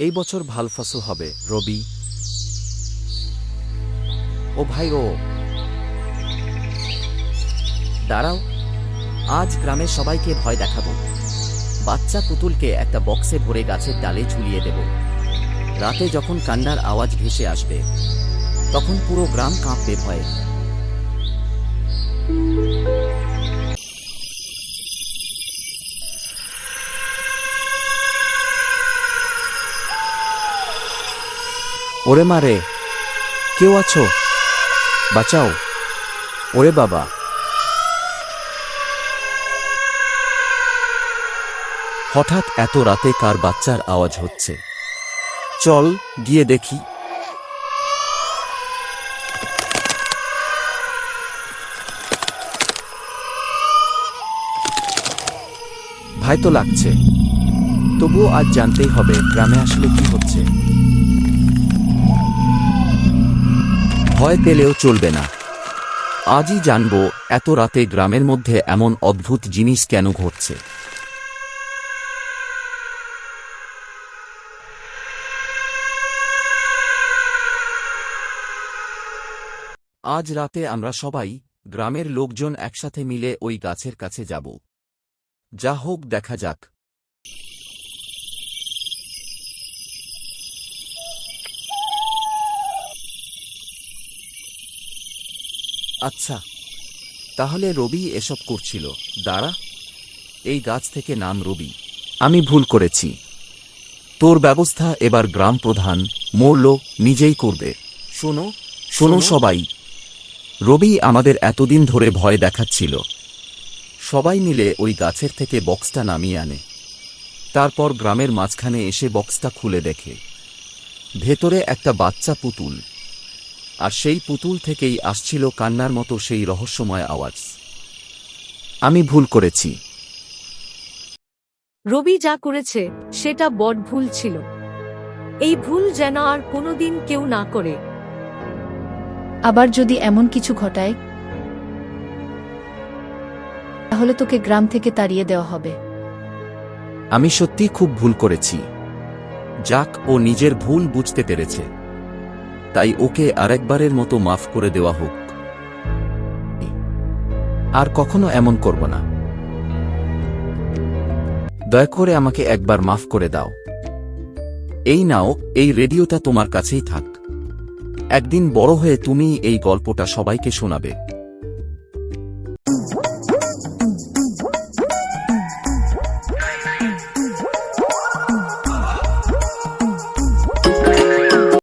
এই বছর ভালো ফসল হবে, রবি। ও ভাই, ও। দাঁড়াও, আজ গ্রামের সবাইকে ভয় দেখাবো। বাচ্চা পুতুলকে একটা বক্সে ভরে গাছের ডালে ঝুলিয়ে দেব। রাতে যখন কান্নার আওয়াজ ভেসে আসবে, তখন পুরো গ্রাম কাঁপবে ভয়ে। ওরে মারে কেউ আছো? বাঁচাও। ওরে বাবা। হঠাৎ এত রাতে কার বাচ্চার আওয়াজ হচ্ছে? চল, গিয়ে দেখি। ভাই তো লাগছে। তবুও আজ জানতেই হবে, গ্রামে আসলে কি হচ্ছে। ভয় পেলেও চলবে না। আজই জানব, এত রাতে গ্রামের মধ্যে এমন অদ্ভুত জিনিস কেন ঘটছে। আজ রাতে আমরা সবাই গ্রামের লোকজন একসাথে মিলে ওই গাছের কাছে যাব। যা হোক, দেখা যাক। আচ্ছা তাহলে রবি এসব করছিল। দাঁড়া এই গাছ থেকে নাম রবি। আমি ভুল করেছি। তোর ব্যবস্থা এবার গ্রাম প্রধান মরল নিজেই করবে। শোনো শোনো। সবাই। রবি আমাদের এতদিন ধরে ভয় দেখাচ্ছিল। সবাই মিলে ওই গাছের থেকে বক্সটা নামিয়ে আনে। তারপর গ্রামের মাঝখানে এসে বক্সটা খুলে দেখে। ভেতরে একটা বাচ্চা পুতুল। আর সেই পুতুল থেকেই আসছিল কান্নার মতো সেই রহস্যময় আওয়াজ। আমি ভুল করেছি। রবি যা করেছে সেটা বড় ভুল ছিল। এই ভুল যেন আর কোনোদিন কেউ না করে। আবার যদি এমন কিছু ঘটায় তাহলে তোকে গ্রাম থেকে তাড়িয়ে দেওয়া হবে। আমি সত্যি খুব ভুল করেছি। যাক ও নিজের ভুল বুঝতে পেরেছে। তাই ওকে আরেকবারের মতো মাফ করে দেওয়া হোক। আর কখনো এমন করব না। দয়া করে আমাকে একবার মাফ করে দাও। এই নাও, এই রেডিওটা তোমার কাছেই থাক। একদিন বড় হয়ে তুমি এই গল্পটা সবাইকে শোনাবে।